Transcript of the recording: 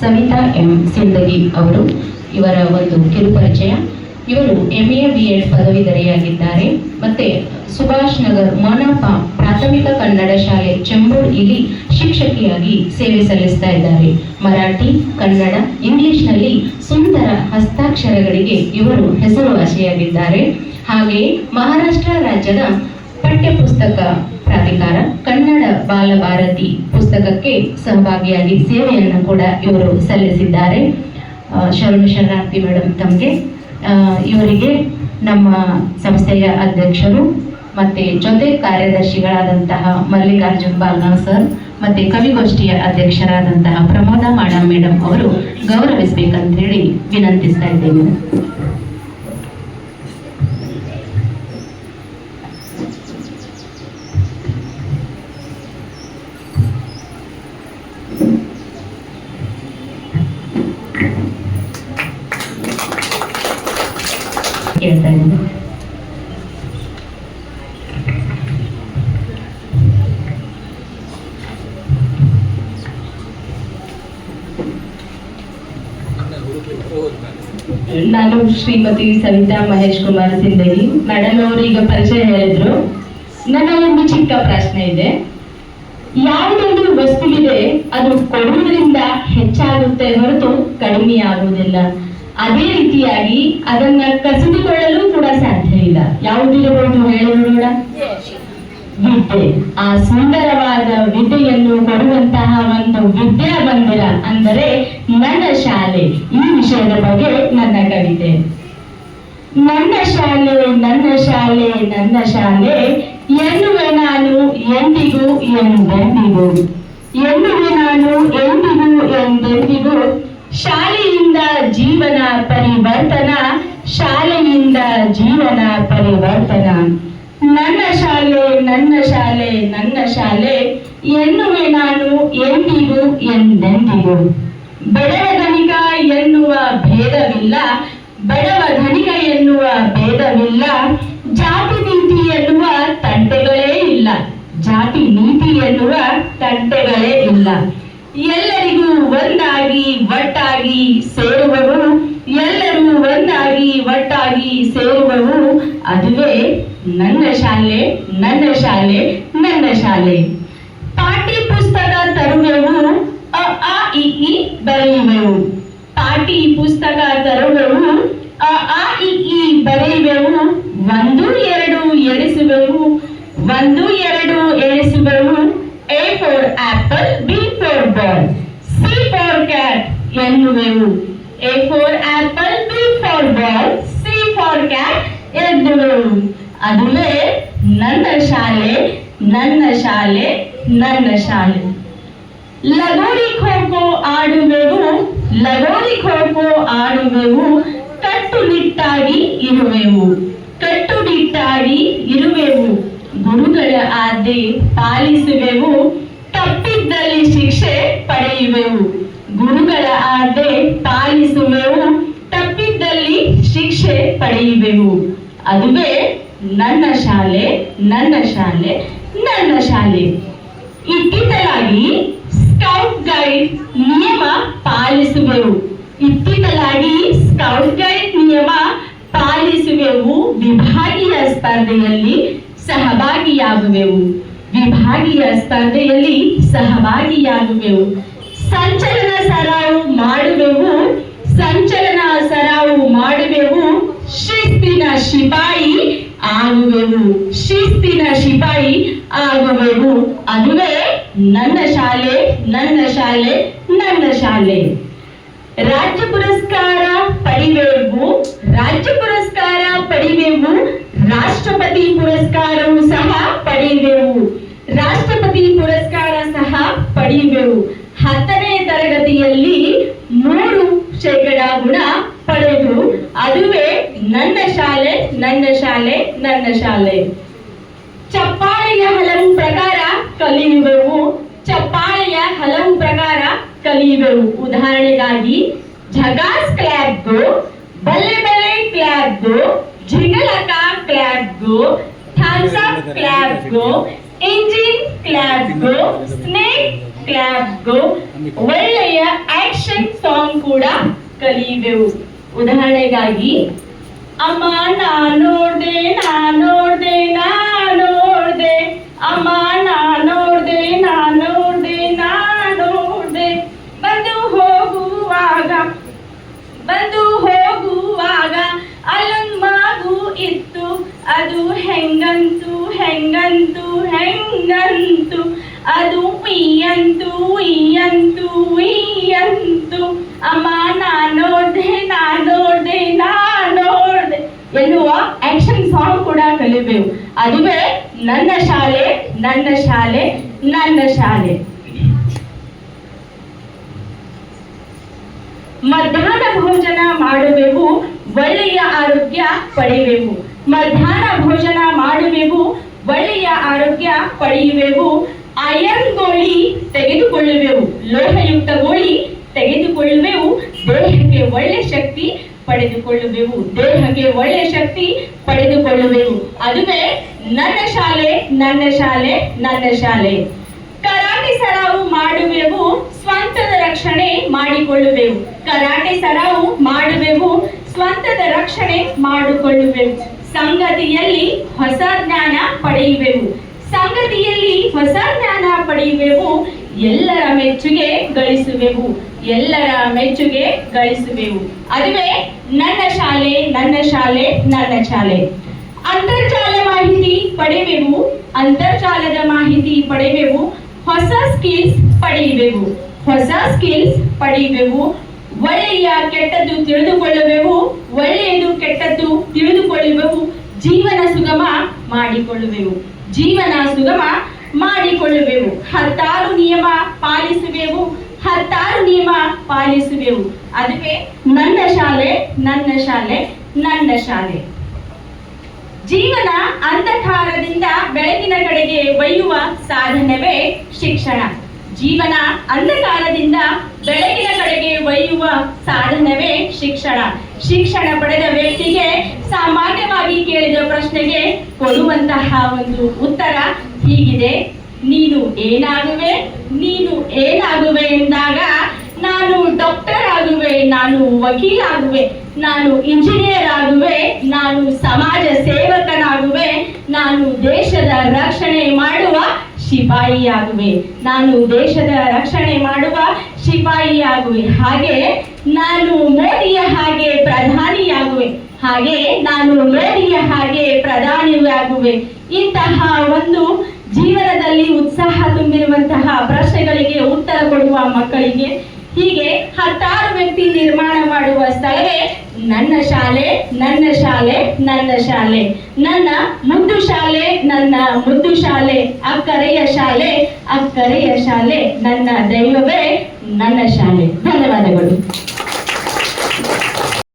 Savita M Sindagi ಅವರು. ಇವರ ಒಂದು ಕಿರುಪರಿಚಯ. ಇವರು ಎಂ ಎ ಬಿ ಎಡ್ ಪದವೀಧರೆಯಾಗಿದ್ದಾರೆ. ಮತ್ತೆ ಸುಭಾಷ್ ನಗರ್ ಮೋನಪ್ಪ ಪ್ರಾಥಮಿಕ ಕನ್ನಡ ಶಾಲೆ ಚೆಂಬೂರ್ ಇಲ್ಲಿ ಶಿಕ್ಷಕಿಯಾಗಿ ಸೇವೆ ಸಲ್ಲಿಸ್ತಾ ಇದ್ದಾರೆ. ಮರಾಠಿ, ಕನ್ನಡ, ಇಂಗ್ಲಿಷ್ನಲ್ಲಿ ಸುಂದರ ಹಸ್ತಾಕ್ಷರಗಳಿಗೆ ಇವರು ಹೆಸರುವಾಸಿಯಾಗಿದ್ದಾರೆ. ಹಾಗೆಯೇ ಮಹಾರಾಷ್ಟ್ರ ರಾಜ್ಯದ ಪಠ್ಯಪುಸ್ತಕ ಪ್ರಾಧಿಕಾರ ಕನ್ನಡ ಬಾಲಭಾರತಿ ಪುಸ್ತಕಕ್ಕೆ ಸಹಭಾಗಿಯಾಗಿ ಸೇವೆಯನ್ನು ಕೂಡ ಇವರು ಸಲ್ಲಿಸಿದ್ದಾರೆ. ಶರಣ ಶರಣು ಶರಣಾರ್ಥಿ ಮೇಡಮ್ ತಮಗೆ. ಇವರಿಗೆ ನಮ್ಮ ಸಂಸ್ಥೆಯ ಅಧ್ಯಕ್ಷರು ಮತ್ತೆ ಜೊತೆ ಕಾರ್ಯದರ್ಶಿಗಳಾದಂತಹ ಮಲ್ಲಿಕಾರ್ಜುನ್ ಬಾಲ್ನಾ ಸರ್ ಮತ್ತೆ ಕವಿಗೋಷ್ಠಿಯ ಅಧ್ಯಕ್ಷರಾದಂತಹ ಪ್ರಮೋದ ಮಾಡಮ್ ಮೇಡಮ್ ಅವರು ಗೌರವಿಸಬೇಕಂತ ಹೇಳಿ ವಿನಂತಿಸ್ತಾ ಇದ್ದೇನೆ. ಕೇಳ್ತಾ ಇದ್ದೀನಿ ನಾನು ಶ್ರೀಮತಿ ಸವಿತಾ ಮಹೇಶ್ ಕುಮಾರ್ ಸಿಂದಗಿ ಮೇಡಮ್ ಅವರು ಈಗ ಪರಿಚಯ ಹೇಳಿದ್ರು. ನನ್ನ ಒಂದು ಚಿಕ್ಕ ಪ್ರಶ್ನೆ ಇದೆ. ಯಾವುದೊಂದು ವಸ್ತುವಿದೆ ಅದು ಕೊಡುವುದರಿಂದ ಹೆಚ್ಚಾಗುತ್ತೆ ಹೊರತು ಕಡಿಮೆ ಆಗುವುದಿಲ್ಲ ಅದೇ ರೀತಿಯಾಗಿ ಅದನ್ನ ಕಸಿದುಕೊಳ್ಳಲು ಕೂಡ ಸಾಧ್ಯ ಇಲ್ಲ ಯಾವುದಿರಬಹುದು ಹೇಳಿ ನೋಡೋಣ ವಿದ್ಯೆ. ಆ ಸುಂದರವಾದ ವಿದ್ಯೆಯನ್ನು ಕೊಡುವಂತಹ ಒಂದು ವಿದ್ಯಾ ಮಂದಿರ ಅಂದರೆ ನನ್ನ ಶಾಲೆ. ಈ ವಿಷಯದ ಬಗ್ಗೆ ನನ್ನ ಕವಿತೆ. ನನ್ನ ಶಾಲೆ ನನ್ನ ಶಾಲೆ ನನ್ನ ಶಾಲೆ. ಎನ್ನುವೆ ನಾನು ಎಂದಿಗೂ ಎಂದೆಂದಿಗೂ. ಎನ್ನುವೆ ನಾನು ಎಂದಿಗೂ ಎಂದೆಂದಿಗೂ ಶಾಲೆಯಿಂದ ಜೀವನ ಪರಿವರ್ತನ, ಶಾಲೆಯಿಂದ ಜೀವನ ಪರಿವರ್ತನ. ನನ್ನ ಶಾಲೆ ನನ್ನ ಶಾಲೆ ನನ್ನ ಶಾಲೆ, ಎನ್ನುವೆ ನಾನು ಎಂದಿಗೂ ಎಂದೆಂದಿಗೂ. ಬಡವ ಧನಿಕ ಎನ್ನುವ ಭೇದವಿಲ್ಲ, ಬಡವ ಧನಿಕ ಎನ್ನುವ ಭೇದವಿಲ್ಲ. ಜಾತಿ ನೀತಿ ಎನ್ನುವ ತಂಟೆಗಳೇ ಇಲ್ಲ, ಜಾತಿ ನೀತಿ ಎನ್ನುವ ತಂಟೆಗಳೇ ಇಲ್ಲ. ಎಲ್ಲರಿಗೂ ಒಂದಾಗಿ ಒಟ್ಟಾಗಿ ಸೇರುವವು. ಎಲ್ಲರೂ ಒಂದಾಗಿ ಒಟ್ಟಾಗಿ ಸೇರುವವು. ಅದುವೇ ನನ್ನ ಶಾಲೆ ನನ್ನ ಶಾಲೆ ನನ್ನ ಶಾಲೆ. ಪಾಠಿ ಪುಸ್ತಕ ತರುವೆವು. ಅ, ಆ, ಇ ಬರೆಯುವೆವು. ಪಾಠಿ ಪುಸ್ತಕ ತರುವೆವು. ಅ, ಆ, ಇ ಬರೆಯುವೆವು. ಒಂದು, ಎರಡು, ಎಣಿಸುವೆವು. ಒಂದು ಎರಡು ಎಣಿಸುವೆವು A for apple B for ball C for cat ಎನ್ನುವೆವು A for apple B for ball C for cat ಎನ್ನುವೆವು ಅದುವೇ ನನ್ನ ಶಾಲೆ ನನ್ನ ಶಾಲೆ ನನ್ನ ಶಾಲೆ. ಲಗೋರಿ ಖೋ ಖೋ ಆಡುವೆವು, ಲಗೋರಿ ಖೋ ಖೋ ಆಡುವೆವು, ಕಟ್ಟುನಿಟ್ಟಾಗಿ ಇರುವೆವು. ಕಟ್ಟುನಿಟ್ಟಾಗಿ ಇರುವೆವು. ಗುರುಗಳ ಆದ್ಯ ಪಾಲಿಸುವೆವು, ತಪ್ಪಿದ್ದಲ್ಲಿ ಶಿಕ್ಷೆ ಪಡೆಯುವೆವು. ಗುರುಗಳ ಆಜ್ಞೆ ಪಾಲಿಸುವೆವು ತಪ್ಪಿದ್ದಲ್ಲಿ ಶಿಕ್ಷೆ ಪಡೆಯುವೆವು. ಅದುವೇ ನನ್ನ ಶಾಲೆ ನನ್ನ ಶಾಲೆ ನನ್ನ ಶಾಲೆ. ಇತ್ತಿತ್ತಲಾಗಿ ಸ್ಕೌಟ್ ಗೈಡ್ ನಿಯಮ ಪಾಲಿಸುವೆವು. ಇತ್ತಿತ್ತಲಾಗಿ ಸ್ಕೌಟ್ ಗೈಡ್ ನಿಯಮ ಪಾಲಿಸುವೆವು. ವಿಭಾಗೀಯ ಸ್ಪರ್ಧೆಯಲ್ಲಿ ಸಹಭಾಗಿಯಾಗುವೆವು. ವಿಭಾಗೀಯ ಸ್ಪರ್ಧೆಯಲ್ಲಿ ಸಹಭಾಗಿಯಾಗುವೆವು. ಸಂಚಲನ ಸರಾವು ಮಾಡುವೆವು, ಸಂಚಲನ ಸರಾವು ಮಾಡುವೆವು, ಶಿಸ್ತಿನ ಶಿಪಾಯಿ ಆಗುವೆವು, ಶಿಸ್ತಿನ ಶಿಪಾಯಿ ಆಗುವೆವು. ಅದುವೇ ನನ್ನ ಶಾಲೆ ನನ್ನ ಶಾಲೆ ನನ್ನ ಶಾಲೆ. ರಾಜ್ಯ ಪುರಸ್ಕಾರ ಪಡಿವೆವು, ರಾಜ್ಯ ಪುರಸ್ಕಾರ ಪಡಿವೆವು, ರಾಷ್ಟ್ರಪತಿ ಪುರಸ್ಕಾರವು ಸಹ ಪಡೆಯುವೆವು ರಾಷ್ಟ್ರಪತಿ ಪುರಸ್ಕಾರ ಸಹ ಪಡೆಯುವೆವು ಹತ್ತನೇ ತರಗತಿಯಲ್ಲಿ ಮೂರು ಶೇಕಡ ಗುಣ ಪಡೆದು ಅದುವೇ ನನ್ನ ಶಾಲೆ ನನ್ನ ಶಾಲೆ ನನ್ನ ಶಾಲೆ. ಚಪ್ಪಾಳೆಯ ಹಲವು ಪ್ರಕಾರ ಕಲಿಯುವೆವು, ಚಪ್ಪಾಳೆಯ ಹಲವು ಪ್ರಕಾರ ಕಲಿಯುವೆವು. ಉದಾಹರಣೆಗಾಗಿ, ಝಗಾಸ್ ಕ್ಲಾಪ್ ಗೋ ಬಲ್ಲೆ ಬಲ್ಲೆ clap go ಜಿಗಲಕ clap go thumbs up engine go snake clap go ಒಳ್ಳೆಯ ಆಕ್ಷನ್ ಸಾಂಗ್ ಕೂಡ ಕಲಿಯುವೆವು ಉದಾಹರಣೆಗಾಗಿ ಅಮ್ಮ ನಾ ನೋಡ್ದೆ ನಾ ನೋಡ್ದೆ ನಾ ನೋಡ್ದೆ. ಅಮ್ಮ ನಾ ನೋಡ್ದೆ ನಾ ನೋಡ್ದೆ ನಾ ನೋಡ್ದೆ. ಬಂದು ಹೋಗುವಾಗ ಬಂದು ಹೋಗುವಾಗ ಅಲ್ಲೊಂದ್ ಮಗು ಇತ್ತು. ಅದು ಹೆಂಗಂತು ಹೆಂಗಂತು ಹೆಂಗಂತು. ಅದು ಉಯ್ಯಂತು ಉಯ್ಯಂತು ಉಯ್ಯಂತು ಅಮ್ಮ, ನಾ ನೋಡ್ದೆ ನಾ ನೋಡ್ದೆ ನಾ ನೋಡ್ದೆ. ಎನ್ನುವ ಆಕ್ಷನ್ ಸಾಂಗ್ ಕೂಡ ಕಲಿಬೇಕು. ಅದುವೇ ನನ್ನ ಶಾಲೆ ನನ್ನ ಶಾಲೆ ನನ್ನ ಶಾಲೆ. ಮಧ್ಯಾಹ್ನ ಭೋಜನ ಮಾಡುವೆವು, ಒಳ್ಳೆಯ ಆರೋಗ್ಯ ಪಡೆಯುವೆವು. ಮಧ್ಯಾಹ್ನ ಭೋಜನ ಮಾಡುವೆವು, ಒಳ್ಳೆಯ ಆರೋಗ್ಯ ಪಡೆಯುವೆವು. ಐರನ್ ಗೋಳಿ ತೆಗೆದುಕೊಳ್ಳುವೆವು, ಲೋಹಯುಕ್ತ ಗೋಳಿ ತೆಗೆದುಕೊಳ್ಳುವೆವು, ದೇಹಕ್ಕೆ ಒಳ್ಳೆ ಶಕ್ತಿ ಪಡೆದುಕೊಳ್ಳುವೆವು, ದೇಹಕ್ಕೆ ಒಳ್ಳೆ ಶಕ್ತಿ ಪಡೆದುಕೊಳ್ಳುವೆವು. ಅದುವೆ ನನ್ನ ಶಾಲೆ ನನ್ನ ಶಾಲೆ ನನ್ನ ಶಾಲೆ. ಕರಾಟೆ ಸರಾವು ಮಾಡುವೆವು, ಸ್ವಂತದ ರಕ್ಷಣೆ ಮಾಡಿಕೊಳ್ಳುವೆವು. ಕರಾಟೆ ಸರಾವು ಮಾಡುವೆವು, ಸ್ವಂತದ ರಕ್ಷಣೆ ಮಾಡಿಕೊಳ್ಳುವೆವು. ಸಂಗತಿಯಲ್ಲಿ ಹೊಸ ಜ್ಞಾನ ಪಡೆಯುವೆವು. ಸಂಗತಿಯಲ್ಲಿ ಹೊಸ ಜ್ಞಾನ ಪಡೆಯುವೆವು, ಎಲ್ಲರ ಮೆಚ್ಚುಗೆ ಗಳಿಸುವೆವು, ಎಲ್ಲರ ಮೆಚ್ಚುಗೆ ಗಳಿಸುವೆವು. ಅದುವೇ ನನ್ನ ಶಾಲೆ ನನ್ನ ಶಾಲೆ ನನ್ನ ಶಾಲೆ. ಅಂತರ್ಜಾಲ ಮಾಹಿತಿ ಪಡೆಯುವೆವು ಅಂತರ್ಜಾಲದ ಮಾಹಿತಿ ಪಡೆಯುವೆವು ಹೊಸ ಸ್ಕಿಲ್ಸ್ ಪಡೆಯುವೆವು. ಹೊಸ ಸ್ಕಿಲ್ಸ್ ಪಡೆಯುವೆವು. ಒಳ್ಳೆಯ ಕೆಟ್ಟದ್ದು ತಿಳಿದುಕೊಳ್ಳುವೆವು, ಒಳ್ಳೆಯದು ಕೆಟ್ಟದ್ದು ತಿಳಿದುಕೊಳ್ಳುವೆವು. ಜೀವನ ಸುಗಮ ಮಾಡಿಕೊಳ್ಳುವೆವು. ಜೀವನ ಸುಗಮ ಮಾಡಿಕೊಳ್ಳುವೆವು. ಹತ್ತಾರು ನಿಯಮ ಪಾಲಿಸುವೆವು. ಹತ್ತಾರು ನಿಯಮ ಪಾಲಿಸುವೆವು. ಅದುವೇ ನನ್ನ ಶಾಲೆ ನನ್ನ ಶಾಲೆ ನನ್ನ ಶಾಲೆ. ಜೀವನ ಅಂಧಕಾರದಿಂದ ಬೆಳಕಿನ ಕಡೆಗೆ ಒಯ್ಯುವ ಸಾಧನವೇ ಶಿಕ್ಷಣ. ಜೀವನ ಅಂಧಕಾರದಿಂದ ಬೆಳಕಿನ ಕಡೆಗೆ ಒಯ್ಯುವ ಸಾಧನವೇ ಶಿಕ್ಷಣ. ಶಿಕ್ಷಣ ಪಡೆದ ವ್ಯಕ್ತಿಗೆ ಸಾಮಾನ್ಯವಾಗಿ ಕೇಳಿದ ಪ್ರಶ್ನೆಗೆ ಕೊಡುವಂತಹ ಒಂದು ಉತ್ತರ ಹೀಗಿದೆ. ನೀನು ಏನಾಗುವೆ? ನೀನು ಏನಾಗುವೆ ಎಂದಾಗ ನಾನು ಡಾಕ್ಟರ್ ಆಗುವೆ ನಾನು ವಕೀಲ ಆಗುವೆ ನಾನು ಇಂಜಿನಿಯರ್ ಆಗುವೆ ನಾನು ಸಮಾಜ ಸೇವಕನಾಗುವೆ, ನಾನು ದೇಶದ ರಕ್ಷಣೆ ಮಾಡುವ ಶಿಪಾಯಿ ಆಗುವೆ ನಾನು ದೇಶದ ರಕ್ಷಣೆ ಮಾಡುವ ಶಿಪಾಯಿಯಾಗುವೆ. ಹಾಗೆ ನಾನು ಮೋದಿಯ ಹಾಗೆ ಪ್ರಧಾನಿಯಾಗುವೆ. ಹಾಗೆ ನಾನು ಮೋದಿಯ ಹಾಗೆ ಪ್ರಧಾನಿಯಾಗುವೆ. ಇಂತಹ ಒಂದು ಜೀವನದಲ್ಲಿ ಉತ್ಸಾಹ ತುಂಬಿರುವಂತಹ ಪ್ರಶ್ನೆಗಳಿಗೆ ಉತ್ತರ ಕೊಡುವ ಮಕ್ಕಳಿಗೆ ಹೀಗೆ ಹತ್ತಾರು ವ್ಯಕ್ತಿ ನಿರ್ಮಾಣ ಮಾಡುವ ಸ್ಥಳವೇ ನನ್ನ ಶಾಲೆ ನನ್ನ ಶಾಲೆ ನನ್ನ ಶಾಲೆ. ನನ್ನ ಮುದ್ದು ಶಾಲೆ, ನನ್ನ ಮುದ್ದು ಶಾಲೆ. ಅಕ್ಕರೆಯ ಶಾಲೆ ಅಕ್ಕರೆಯ ಶಾಲೆ. ನನ್ನ ದೈವವೇ ನನ್ನ ಶಾಲೆ. ಧನ್ಯವಾದಗಳು.